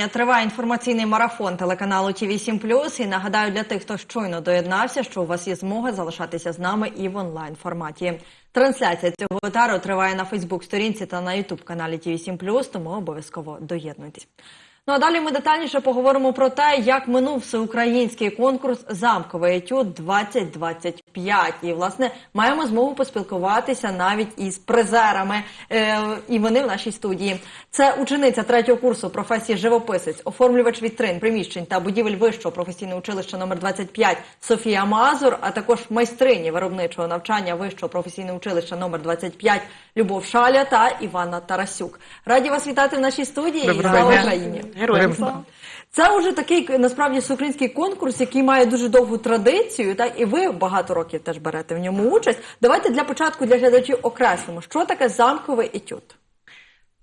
вітання. Триває інформаційний марафон телеканалу ТІВІ 7 І нагадаю для тих, хто щойно доєднався, що у вас є змога залишатися з нами і в онлайн форматі. Трансляція цього етару триває на Фейсбук-сторінці та на Ютуб каналі ТІВІ 7 тому обов'язково доєднуйтесь. Ну а далі ми детальніше поговоримо про те, як минув всеукраїнський конкурс Замковий етюд 2025. І власне маємо змогу поспілкуватися навіть із призерами. Е, і вони в нашій студії. Це учениця третього курсу професії живописець, оформлювач вітрин, приміщень та будівель вищого професійного училища номер 25 Софія Мазур, а також майстрині виробничого навчання вищого професійного училища номер 25 Любов Шаля та Івана Тарасюк. Раді вас вітати в нашій студії. і слава. Україні! Героям слава. Це вже такий насправді всеукраїнський конкурс, який має дуже довгу традицію, так і ви багато років теж берете в ньому участь. Давайте для початку для глядачів окреслимо, що таке замковий етюд.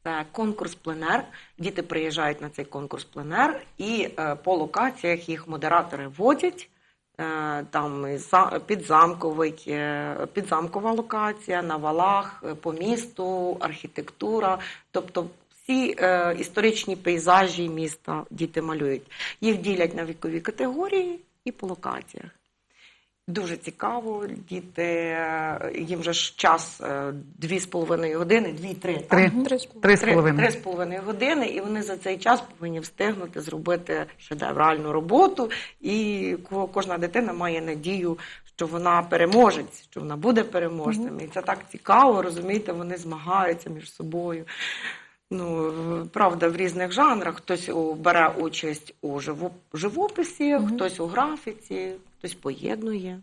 Це конкурс пленер. Діти приїжджають на цей конкурс пленер, і е, по локаціях їх модератори водять. Е, там і за- підзамковий, е, підзамкова локація, на валах, е, по місту, архітектура. Тобто всі е, історичні пейзажі міста діти малюють. Їх ділять на вікові категорії і по локаціях. Дуже цікаво, діти, е, їм вже ж час е, дві з половиною години, дві-три. так? Три. Три з половиною. години, і вони за цей час повинні встигнути зробити шедевральну роботу. І кожна дитина має надію, що вона переможець, що вона буде переможцем. І це так цікаво, розумієте, вони змагаються між собою. Ну, правда, в різних жанрах. Хтось бере участь у живо- живописі, хтось у графіці, хтось поєднує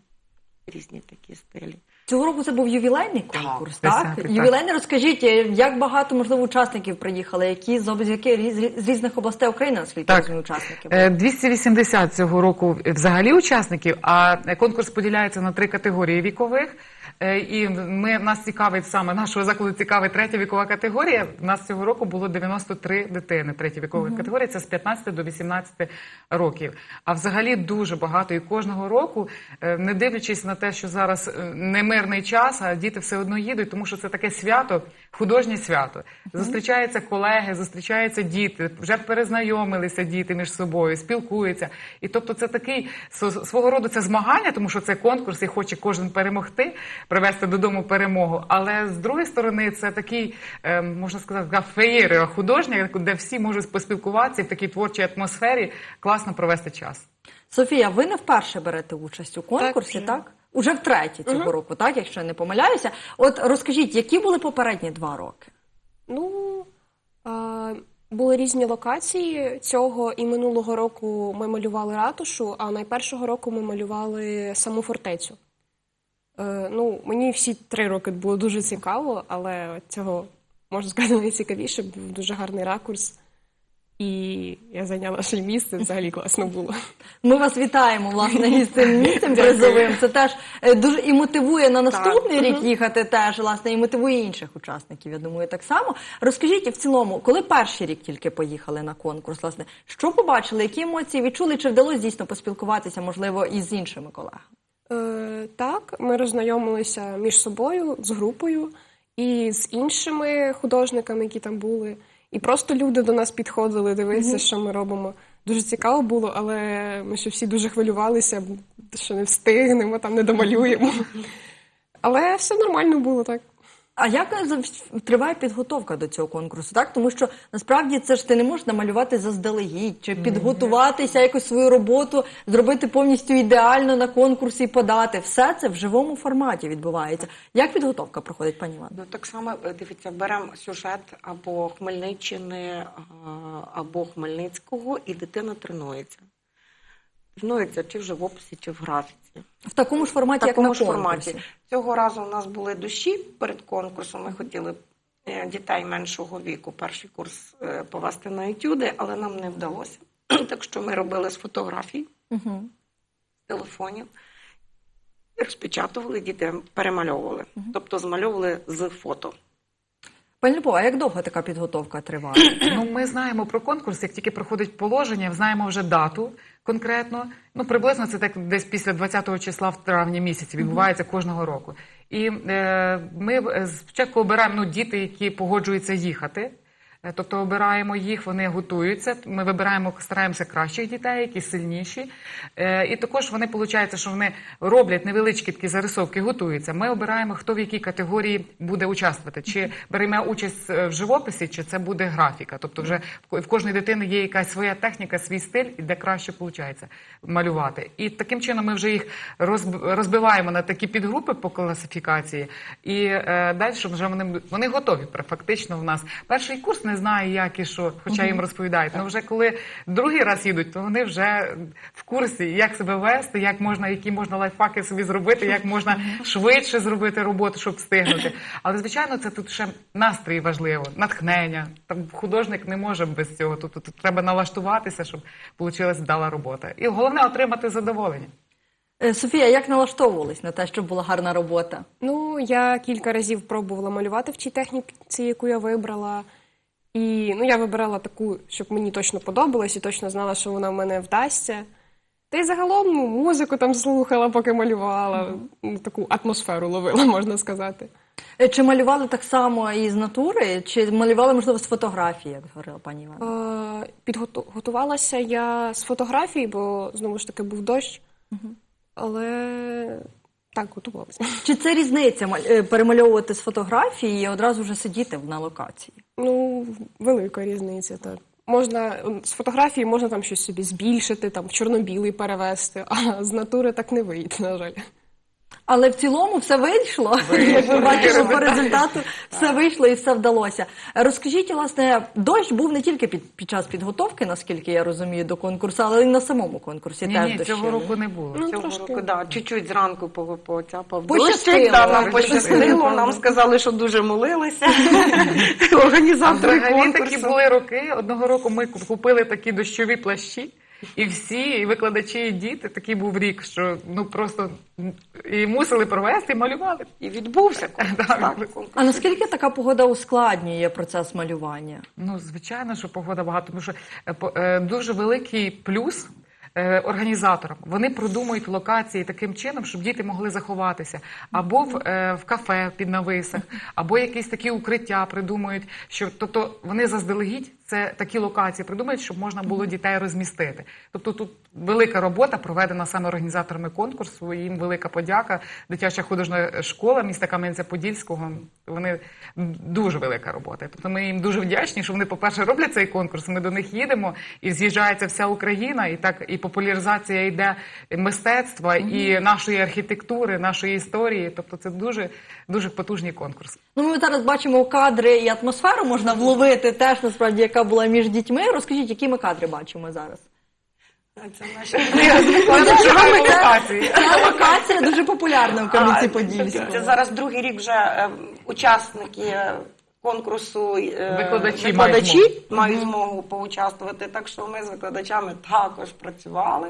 різні такі стилі. Цього року це був ювілейний конкурс, Так, так? так. Ювілейний, розкажіть, е, як багато можливо учасників приїхали, які з, які, з різних областей України, наскільки Так. учасники були? Е, 280 цього року взагалі учасників, а конкурс поділяється на три категорії вікових. Е, І ми нас цікавить саме нашого закладу цікавить третя вікова категорія. У нас цього року було 93 дитини. Третя вікова категорія це з 15 до 18 років. А взагалі дуже багато. І кожного року, е, не дивлячись на те, що зараз е, немирний час, а діти все одно їдуть, тому що це таке свято, художнє свято. Зустрічаються колеги, зустрічаються діти, вже перезнайомилися діти між собою, спілкуються. І тобто це такий свого роду це змагання, тому що це конкурс і хоче кожен перемогти, привезти додому перемогу. Але з другої сторони, це такий, е, можна сказати, феєрія художня, де всі можуть поспілкуватися в такій творчій атмосфері класно провести час. Софія, ви не вперше берете участь у конкурсі, вже. так? Уже втретє цього року, так, якщо я не помиляюся. От розкажіть, які були попередні два роки? Ну, а, були різні локації. Цього і минулого року ми малювали ратушу, а найпершого року ми малювали саму фортецю. Е, ну, мені всі три роки було дуже цікаво, але цього, можна сказати, найцікавіше, був дуже гарний ракурс. І я зайняла ще місце, взагалі класно було. Ми вас вітаємо власне із цим місцем призовим. Це теж е, дуже і мотивує на наступний рік їхати. Теж власне і мотивує інших учасників. Я думаю, так само. Розкажіть в цілому, коли перший рік тільки поїхали на конкурс, власне, що побачили, які емоції відчули, чи вдалося дійсно поспілкуватися, можливо, із іншими колегами? Е, так, ми роззнайомилися між собою з групою і з іншими художниками, які там були. І просто люди до нас підходили, дивитися, що ми робимо. Дуже цікаво було, але ми ще всі дуже хвилювалися, що не встигнемо, там не домалюємо. Але все нормально було так. А як триває підготовка до цього конкурсу? Так, тому що насправді це ж ти не можеш намалювати заздалегідь чи підготуватися якось свою роботу, зробити повністю ідеально на конкурсі і подати. Все це в живому форматі відбувається. Як підготовка проходить, пані Івано? Ну так само е, дивіться, беремо сюжет або Хмельниччини, або Хмельницького, і дитина тренується. Тренується чи в живописі, чи в графіці. В такому ж В форматі, такому як ж на конкурсі. форматі. Цього разу у нас були душі перед конкурсом. Ми хотіли е, дітей меншого віку перший курс е, повести на етюди, але нам не вдалося. Так що ми робили з фотографій, Угу. з телефонів. Розпечатували, діти перемальовували. Тобто змальовували з фото. Пані Любова, а як довго така підготовка триває? Ну, ми знаємо про конкурс, як тільки проходить положення, знаємо вже дату конкретно. Ну, приблизно це так десь після 20-го числа в травні місяці відбувається кожного року. І е, ми е, спочатку обираємо ну, діти, які погоджуються їхати. Е, Тобто обираємо їх, вони готуються. Ми вибираємо, стараємося кращих дітей, які сильніші. Е, І також вони виходить, що вони роблять невеличкі такі зарисовки, готуються. Ми обираємо, хто в якій категорії буде участвувати. Чи беремо участь е, в живописі, чи це буде графіка. Тобто, вже в кожної дитини є якась своя техніка, свій стиль, де краще виходить малювати. І таким чином ми вже їх розбиваємо на такі підгрупи по класифікації, і далі вже вони, вони готові фактично в нас. Перший курс не знає, як і що, хоча їм розповідають. Ну вже коли другий раз їдуть, то вони вже в курсі, як себе вести, як можна, які можна лайфхаки собі зробити, як можна швидше зробити роботу, щоб встигнути. Але звичайно, це тут ще настрій важливо, натхнення. Там художник не може без цього. Тут, тут треба налаштуватися, щоб вийшла вдала робота. І головне отримати задоволення. Е, Софія, як налаштовувались на те, щоб була гарна робота? Ну, я кілька разів пробувала малювати в тій техніці, яку я вибрала. І ну, я вибирала таку, щоб мені точно подобалось, і точно знала, що вона в мене вдасться. Та й загалом ну, музику там слухала, поки малювала. Ну, Таку атмосферу ловила, можна сказати. Е, Чи малювали так само із натури, чи малювали, можливо, з фотографії, як говорила пані Івана? Е, Підготувалася я з фотографії, бо знову ж таки був дощ. Але так, готувалася. Чи це різниця е, перемальовувати з фотографії і одразу вже сидіти на локації? Ну, велика різниця, так. Можна з фотографії можна там щось собі збільшити, там в чорно-білий перевести, а з натури так не вийде, на жаль. Але в цілому все вийшло. Як ви бачите, по результату все вийшло і все вдалося. Розкажіть, власне, дощ був не тільки під, під час підготовки, наскільки я розумію, до конкурсу, але й на самому конкурсі Ні, теж ні, дощі. цього року не було. Ну, Цього трошки. року, да, чуть-чуть зранку по- поцяпав Пощастило, дощик, да, нам пощастило. Нам сказали, що дуже молилися. Організатори взагалі такі конкурсу. були роки. Одного року ми купили такі дощові плащі, і всі, і викладачі, і діти, такий був рік, що ну просто і мусили провести, і малювали. І відбувся конкурс. Да, так, конкурс. А наскільки така погода ускладнює процес малювання? Ну, звичайно, що погода багато, тому що е, е, дуже великий плюс. е, Організаторам вони продумують локації таким чином, щоб діти могли заховатися або в, е, в кафе під нависах, або якісь такі укриття придумують. Що тобто вони заздалегідь це такі локації придумують, щоб можна було дітей розмістити. Тобто тут велика робота проведена саме організаторами конкурсу. Їм велика подяка. Дитяча художня школа міста Кам'янця-Подільського. Вони дуже велика робота. Тобто ми їм дуже вдячні, що вони, по-перше, роблять цей конкурс. Ми до них їдемо і з'їжджається вся Україна, і так і популяризація йде мистецтва, і нашої архітектури, нашої історії. Тобто, це дуже дуже потужний конкурс. Ну, ми зараз бачимо кадри і атмосферу можна вловити теж насправді, яка була між дітьми. Розкажіть, які ми кадри бачимо зараз? Це наші локації. Ця локація дуже популярна в А, Кам'янці-Подільському. Це зараз другий рік вже е, учасники е, конкурсу е, Викладачі викладачі мають мають змогу поучаствувати. Так що ми з викладачами також працювали.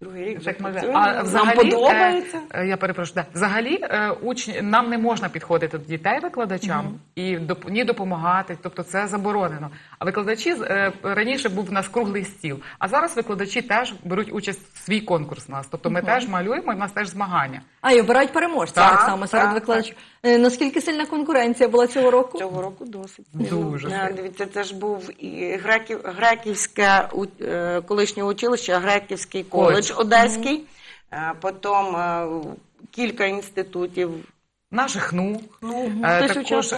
Другий рік вже Так, працюємо. а взагалі, Нам подобається. е, я перепрошую, да. взагалі е, учні, нам не можна підходити до дітей викладачам і доп, ні допомагати, тобто це заборонено. А викладачі з- е, раніше був в нас круглий стіл, а зараз викладачі теж беруть участь в свій конкурс у нас. Тобто ми теж малюємо, і в нас теж змагання. А і обирають переможців Так, так, само серед так, викладачів. Е, Наскільки сильна конкуренція була цього року? Цього року досить. Дуже Е. Дивіться, це ж був і греків, греківське у- колишнє училище, греківський коледж Коледж. одеський, Е, потім кілька інститутів. Наш ХНУ, Ну, хтось також,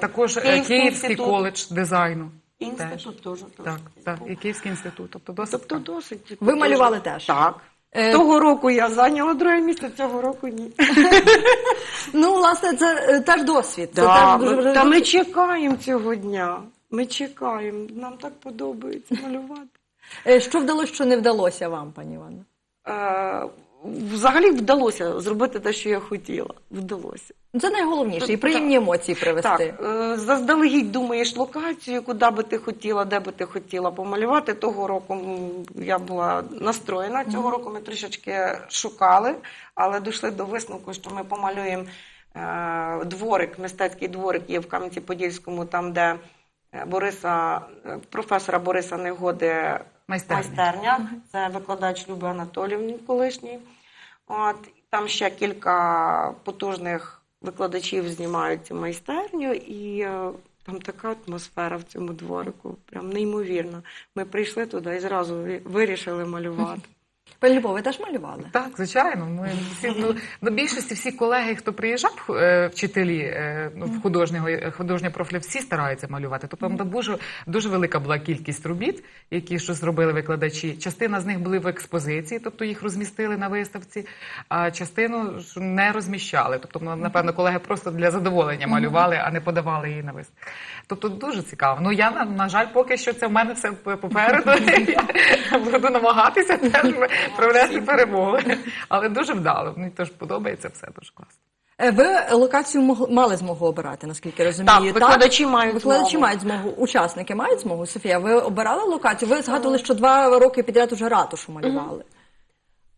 також Київський Київський коледж дизайну. Інститут теж. Так, так, і Київський інститут. Тобто досить. Тобто досить. Ви малювали теж? Так. Е, Того року я зайняла друге місце, цього року ні. Ну, власне, це е, теж досвід. Це теж дуже. Та ми чекаємо цього дня. Ми чекаємо. Нам так подобається малювати. Е, Що вдалося, що не вдалося вам, пані Івано? Взагалі вдалося зробити те, що я хотіла. Вдалося. Ну, Це найголовніше, і Так, приємні емоції привести. Так, заздалегідь думаєш локацію, куди би ти хотіла, де би ти хотіла помалювати. Того року я була настроєна. Цього року ми трішечки шукали, але дійшли до висновку, що ми помалюємо е, дворик, мистецький дворик є в Кам'янці-Подільському, там, де е, Бориса, е, професора Бориса Негоди Майстерня. майстерня. Це викладач Люби Анатолівни колишній. От, там ще кілька потужних викладачів знімають майстерню, і е, Там така атмосфера в цьому дворику, прям неймовірно. Ми прийшли туди і зразу вирішили малювати. Любов, ви теж малювали? Так, звичайно. Ми всі ну, до більшості всі колеги, хто приїжджав, е, вчителі е, ну, в художнього художнього профілю, всі стараються малювати. Тобто там дуже дуже велика була кількість робіт, які що зробили викладачі. Частина з них були в експозиції, тобто їх розмістили на виставці, а частину не розміщали. Тобто, ну, напевно, колеги просто для задоволення малювали, а не подавали її на виставку. Тобто дуже цікаво. Ну я на, на жаль, поки що це в мене все попереду. Я буду намагатися теж провести перемогу. Але дуже вдало. Мені теж подобається все дуже класно. Е, Ви локацію мали змогу обирати, наскільки розумію. Так, викладачі мають викладачі змогу. мають змогу. Учасники мають змогу. Софія, ви обирали локацію? Ви згадували, що два роки підряд уже ратушу малювали.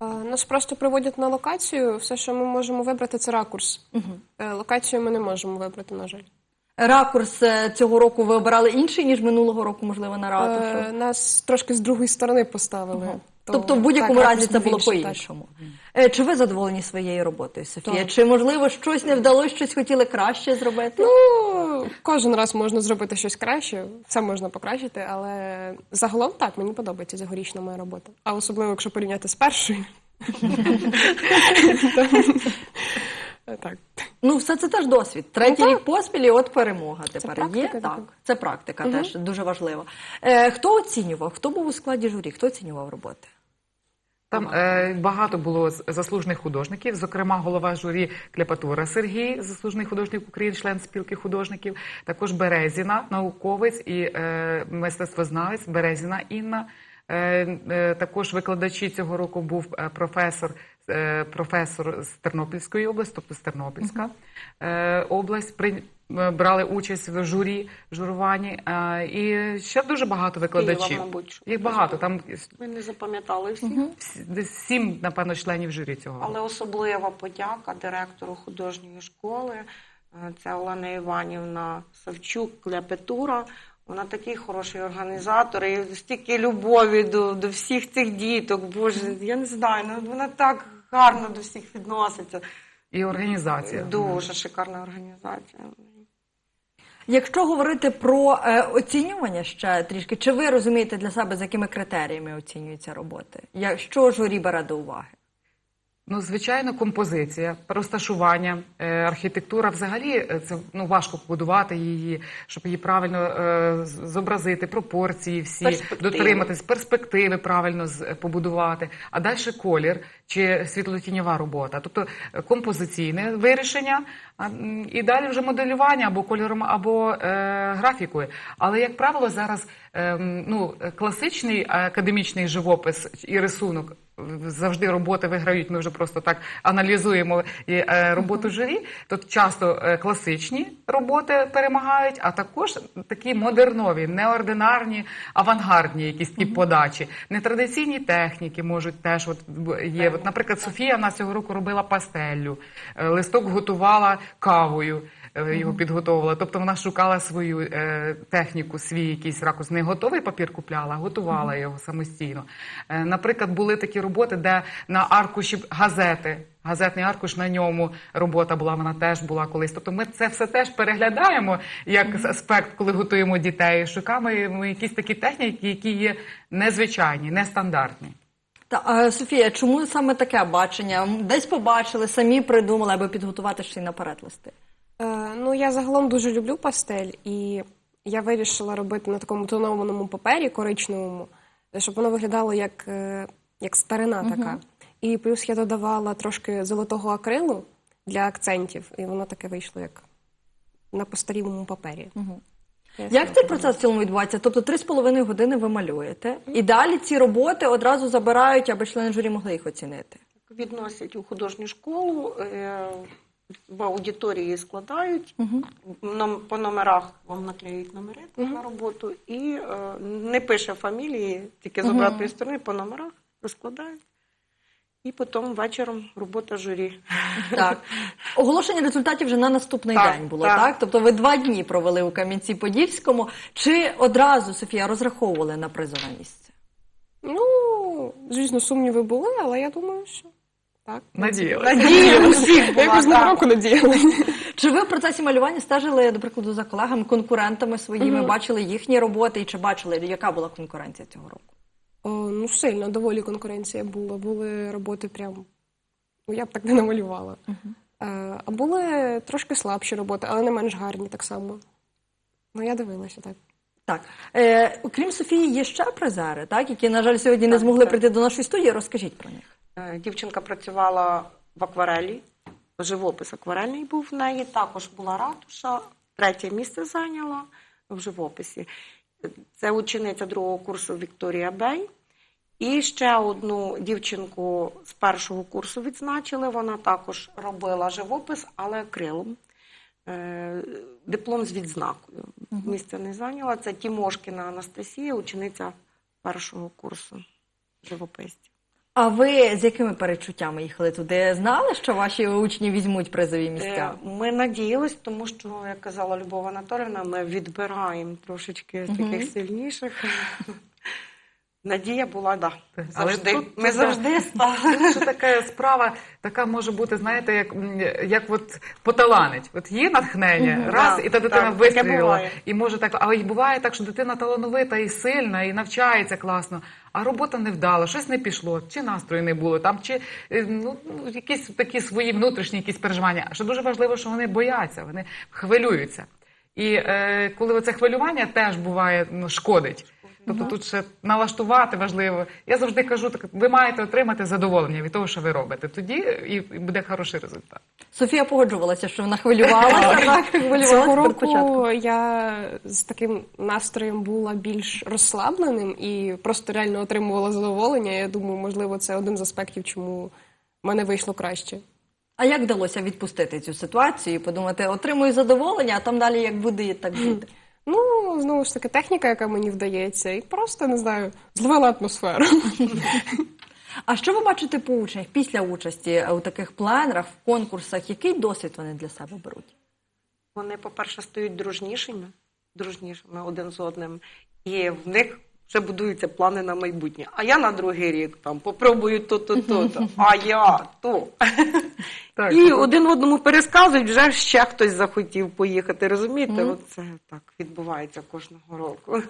Е, Нас просто приводять на локацію. Все, що ми можемо вибрати, це ракурс. Е, Локацію ми не можемо вибрати, на жаль. Ракурс е, цього року ви обирали інший, ніж минулого року, можливо, на ратушу. Е, Нас трошки з другої сторони поставили. То, Тобто, в будь-якому так, разі це було по-іншому. Е, Чи ви задоволені своєю роботою, Софія? Так. Чи можливо щось не вдалося, щось хотіли краще зробити? Ну, кожен раз можна зробити щось краще, все можна покращити, але загалом так, мені подобається цьогорічна моя робота. А особливо, якщо порівняти з першою. Так. Ну, все це теж досвід. Третій Ну, рік поспіль, і от перемога тепер практика є. така. Так, це практика теж дуже важлива. Е, хто оцінював? Хто був у складі журі? Хто оцінював роботи? Там е, багато було заслужених художників, зокрема, голова журі Клепатура Сергій, заслужений художник України, член спілки художників, також Березіна, науковець і е, мистецтвознавець Березіна Інна. Е, е, також викладачі цього року був е, професор, професор з Тернопільської області, тобто з Тернопільська е, область. При, е, брали участь в журі, журуванні. Е, і ще дуже багато викладачів. Києва, мабуть, Їх багато. Там Ми не запам'ятали всіх. всі- десь сім, напевно, членів журі цього. Але особлива подяка директору художньої школи. Е, Це Олена Іванівна Савчук Кляпетура. Вона такий хороший організатор, і стільки любові до, до всіх цих діток. Боже, я не знаю, ну вона так гарно до всіх відноситься. І організація. Дуже шикарна організація. Якщо говорити про е, оцінювання ще трішки, чи ви розумієте для себе, за якими критеріями оцінюються роботи? Я, що журі бере до уваги? Ну, звичайно, композиція, розташування, е, архітектура взагалі е, це ну, важко побудувати її, щоб її правильно е, зобразити, пропорції всі, Перспективи. дотриматись, перспективи правильно побудувати. А далі колір чи світлотіньова робота, тобто е, композиційне вирішення, і далі вже моделювання або кольором, або е, графікою. Але, як правило, зараз е, ну, класичний академічний живопис і рисунок завжди роботи виграють. Ми вже просто так аналізуємо е, роботу журі. Тут часто е, класичні роботи перемагають, а також такі модернові, неординарні, авангардні якісь такі подачі. Нетрадиційні техніки можуть теж от є. От, наприклад, Софія в нас цього року робила пастеллю, е, листок готувала кавою. Е, Його підготовила, тобто вона шукала свою е, техніку, свій якийсь ракурс. Не готовий папір купляла, а готувала його самостійно. Е, наприклад, були такі роботи, де на аркуші газети, газетний аркуш на ньому робота була, вона теж була колись. Тобто ми це все теж переглядаємо як аспект, коли готуємо дітей. Шукаємо якісь такі техніки, які є незвичайні, нестандартні. Та е, Софія, чому саме таке бачення? Десь побачили, самі придумали, аби підготувати ще й наперед листи. Е, Ну, я загалом дуже люблю пастель, і я вирішила робити на такому тонованому папері коричневому, щоб воно виглядало як, е, як старина така. І плюс я додавала трошки золотого акрилу для акцентів, і воно таке вийшло як на постарілому папері. Я Як цей процес в цілому відбувається? Тобто три з половиною години ви малюєте, і далі ці роботи одразу забирають, аби члени журі могли їх оцінити. Відносять у художню школу, е, в аудиторії складають, ном- по номерах вам наклеюють номери на роботу і е, не пише фамілії, тільки з обратної сторони по номерах розкладають. І потім вечором робота журі. Так. Оголошення результатів вже на наступний Так, день було, так. так. Тобто ви два дні провели у Кам'янці-Подільському. Чи одразу, Софія, розраховували на призове місце? Ну, звісно, сумніви були, але я думаю, що так. Надіялася. Надія у всіх була. Якось на року надіяли. Чи ви в процесі малювання стежили, до прикладу, за колегами, конкурентами своїми, бачили їхні роботи, і чи бачили, яка була конкуренція цього року? О, ну, сильно, доволі конкуренція була. Були роботи прям. Ну, я б так не намалювала. Е, а були трошки слабші роботи, але не менш гарні так само. Ну, я дивилася так. Так, е, окрім Софії, є ще призери, так, які, на жаль, сьогодні не змогли так. прийти до нашої студії. Розкажіть про них. Е, Дівчинка працювала в акварелі, живопис акварельний був в неї. Також була ратуша, третє місце зайняла в живописі. Це учениця другого курсу Вікторія Бей. І ще одну дівчинку з першого курсу відзначили. Вона також робила живопис, але акрилом. Е, Диплом з відзнакою. Місце не зайняла. Це Тімошкіна Анастасія, учениця першого курсу живописців. А ви з якими перечуттями їхали туди? Знали, що ваші учні візьмуть призові місця? Е, Ми надіялись, тому що, як казала Любов Анатолівна, ми відбираємо трошечки з таких сильніших. Надія була, да. Але Завжди. тут- ми тут, завжди стали. Що така справа, така може бути, знаєте, як, як от поталанить. От є натхнення, раз, Так, і та дитина так, вистрілила. І може так, але й буває так, що дитина талановита і сильна, і навчається класно, а робота не вдала, щось не пішло, чи настрою не було, там, чи е, ну, якісь такі свої внутрішні якісь переживання. Що дуже важливо, що вони бояться, вони хвилюються. І е, коли оце хвилювання теж буває, ну, шкодить. Тобто тут ще налаштувати важливо. Я завжди кажу, так ви маєте отримати задоволення від того, що ви робите. Тоді і буде хороший результат. Софія погоджувалася, що вона хвилювалася, так, хвилювалася Цього року я з таким настроєм була більш розслабленим і просто реально отримувала задоволення. Я думаю, можливо, це один з аспектів, чому в мене вийшло краще. А як вдалося відпустити цю ситуацію і подумати, отримую задоволення, а там далі як буде, так буде? Ну, знову ж таки, техніка, яка мені вдається, і просто не знаю, зловила атмосферу. А що ви бачите по учнях після участі у таких планерах, в конкурсах? Який досвід вони для себе беруть? Вони, по-перше, стають дружнішими, дружнішими один з одним. І в них вже будуються плани на майбутнє. А я на другий рік там попробую то-то, то-то, а я то. Так, І так. один одному пересказують, вже ще хтось захотів поїхати. Розумієте? Оце так відбувається кожного року.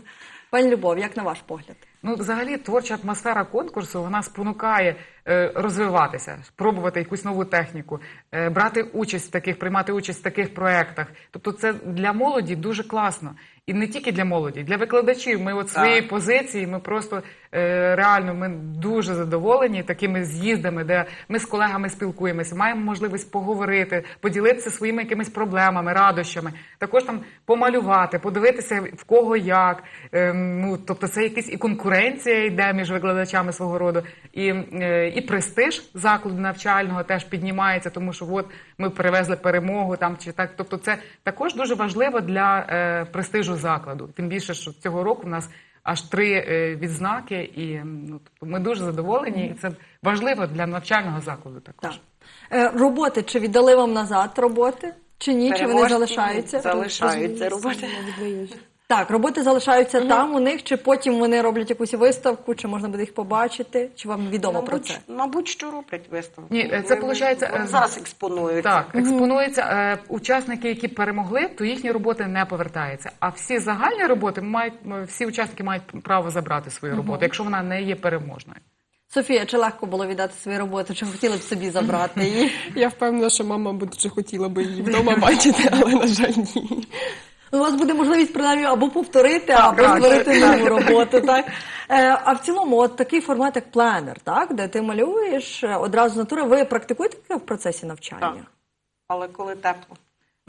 Пані Любов, як на ваш погляд? Ну, взагалі, творча атмосфера конкурсу вона спонукає е, розвиватися, пробувати якусь нову техніку, е, брати участь в таких, приймати участь в таких проєктах. Тобто, це для молоді дуже класно. І не тільки для молоді, для викладачів. Ми от своєї Так. позиції, ми просто е, реально ми дуже задоволені такими з'їздами, де ми з колегами спілкуємося, маємо можливість поговорити, поділитися своїми якимись проблемами, радощами, також там помалювати, подивитися в кого як. Е, ну тобто, це якась і конкуренція йде між викладачами свого роду, і, е, і престиж закладу навчального теж піднімається, тому що от ми привезли перемогу там чи так. Тобто, це також дуже важливо для е, престижу закладу. Тим більше, що цього року в нас аж три е, відзнаки, і ну, тобто ми дуже задоволені, і це важливо для навчального закладу. Також Так. Е, роботи, чи віддали вам назад роботи? Чи ні? Чи вони залишаються? Залишаються роботи. Так, роботи залишаються там у них, чи потім вони роблять якусь виставку, чи можна буде їх побачити, чи вам відомо про це? Мабуть, мабуть, що роблять виставку. Ні, це вони е, зараз експонують. Так, експонується е, учасники, які перемогли, то їхні роботи не повертаються. А всі загальні роботи мають всі учасники мають право забрати свою роботу, якщо вона не є переможною. Софія, чи легко було віддати свою роботу, чи хотіли б собі забрати її? Я впевнена, що мама буде дуже хотіла би її вдома бачити, але на жаль, ні. У вас буде можливість принаймні або повторити, або так, створити нову роботу. Так? Е, а в цілому, от такий формат, як пленер, так? де ти малюєш е, одразу з натури, ви практикуєте таке в процесі навчання? Так. Але коли тепло.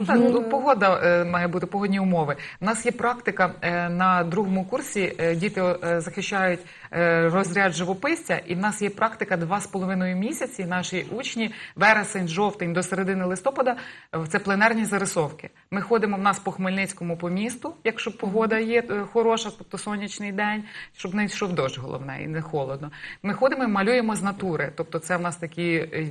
Так, ну, погода е, має бути погодні умови. У нас є практика е, на другому курсі. е, діти е, захищають е, розряд живописця, і в нас є практика два з половиною місяці. Наші учні вересень, жовтень до середини листопада е, це пленерні зарисовки. Ми ходимо в нас по Хмельницькому по місту, якщо погода є е, хороша, тобто сонячний день, щоб не йшов дощ, головне, і не холодно. Ми ходимо і малюємо з натури. Тобто, це в нас такі. е,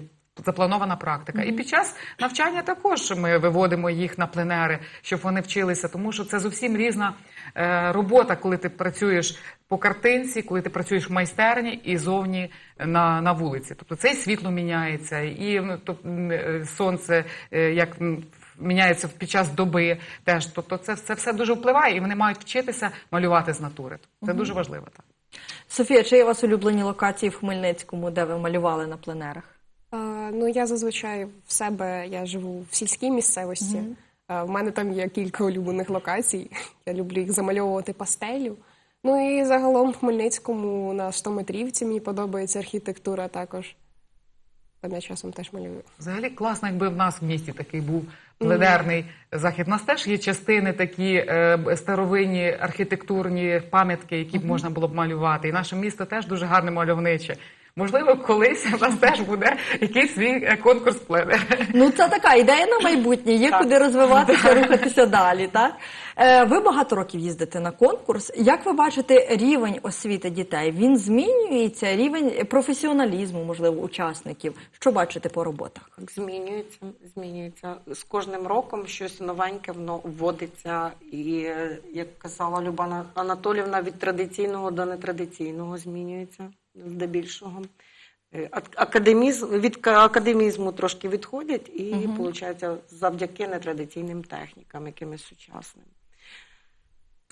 Запланована практика. І під час навчання також ми виводимо їх на пленери, щоб вони вчилися, тому що це зовсім різна е, робота, коли ти працюєш по картинці, коли ти працюєш в майстерні і зовні на, на вулиці. Тобто це і світло міняється, і тобто, сонце, е, як міняється під час доби. Теж тобто, це, це все дуже впливає, і вони мають вчитися малювати з натури. Це дуже важливо. Так. Софія, чи є у вас улюблені локації в Хмельницькому, де ви малювали на пленерах? А, ну, я зазвичай в себе я живу в сільській місцевості. А, в мене там є кілька улюблених локацій. Я люблю їх замальовувати пастелю. Ну і загалом в Хмельницькому на 100 метрівці мені подобається архітектура також. Там я часом теж малюю. Взагалі класно, якби в нас в місті такий був пленерний захід. У нас теж є частини такі е, б- старовинні архітектурні пам'ятки, які б можна було б малювати. І наше місто теж дуже гарне мальовниче. Можливо, колись у нас теж буде якийсь свій е, конкурс пленер. Ну, це така ідея на майбутнє, є куди розвиватися, рухатися далі. Так? Е, ви багато років їздите на конкурс. Як ви бачите рівень освіти дітей? Він змінюється, рівень професіоналізму, можливо, учасників. Що бачите по роботах? Змінюється, змінюється. З кожним роком щось новеньке воно вводиться. І, як казала Любана Анатолівна, від традиційного до нетрадиційного змінюється здебільшого. Е, Академізм, від ка- академізму трошки відходять і, виходить, завдяки нетрадиційним технікам, якимось сучасним.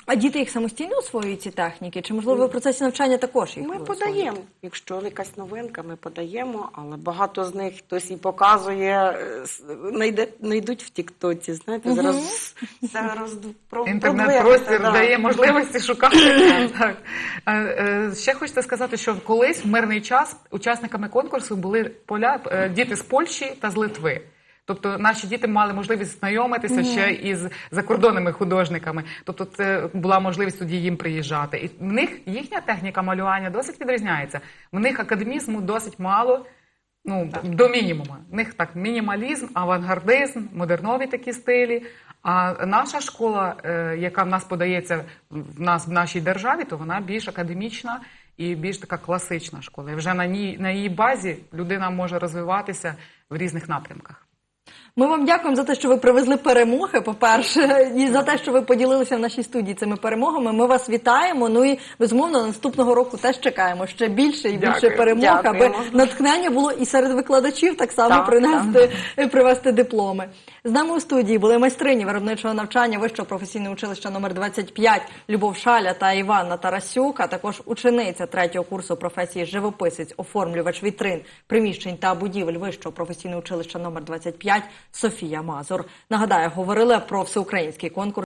А діти їх самостійно освоюють ці техніки? Чи можливо ви в процесі навчання також їх Ми освоюєте? подаємо. Якщо якась новинка, ми подаємо, але багато з них хтось і показує, е, с- не, йдуть в Тіктоці. Знаєте, зараз все роз... Інтернет-простір да. дає можливості шукати. так. Е, Ще хочете сказати, що колись в мирний час учасниками конкурсу були поля е, діти з Польщі та з Литви. Тобто наші діти мали можливість знайомитися ще із закордонними художниками. Тобто, це була можливість тоді їм приїжджати. І в них їхня техніка малювання досить відрізняється. В них академізму досить мало. Ну, до мінімуму. В них так мінімалізм, авангардизм, модернові такі стилі. А наша школа, е, яка в нас подається в нас в нашій державі, то вона більш академічна і більш така класична школа. І вже на ній на її базі людина може розвиватися в різних напрямках. Ми вам дякуємо за те, що ви привезли перемоги, по-перше, і за те, що ви поділилися в нашій студії цими перемогами. Ми вас вітаємо. Ну і безумовно наступного року теж чекаємо ще більше і більше Дякую. перемог, аби Дякуємо. натхнення було і серед викладачів так само Так, принести привезти дипломи. З нами у студії були майстрині виробничого навчання Вищого професійного училища номер 25 Любов Шаля та Іванна Тарасюк, а також учениця третього курсу професії живописець, оформлювач вітрин, приміщень та будівель Вищого професійного училища номер 25 Софія Мазур. Нагадаю, говорили про всеукраїнський конкурс.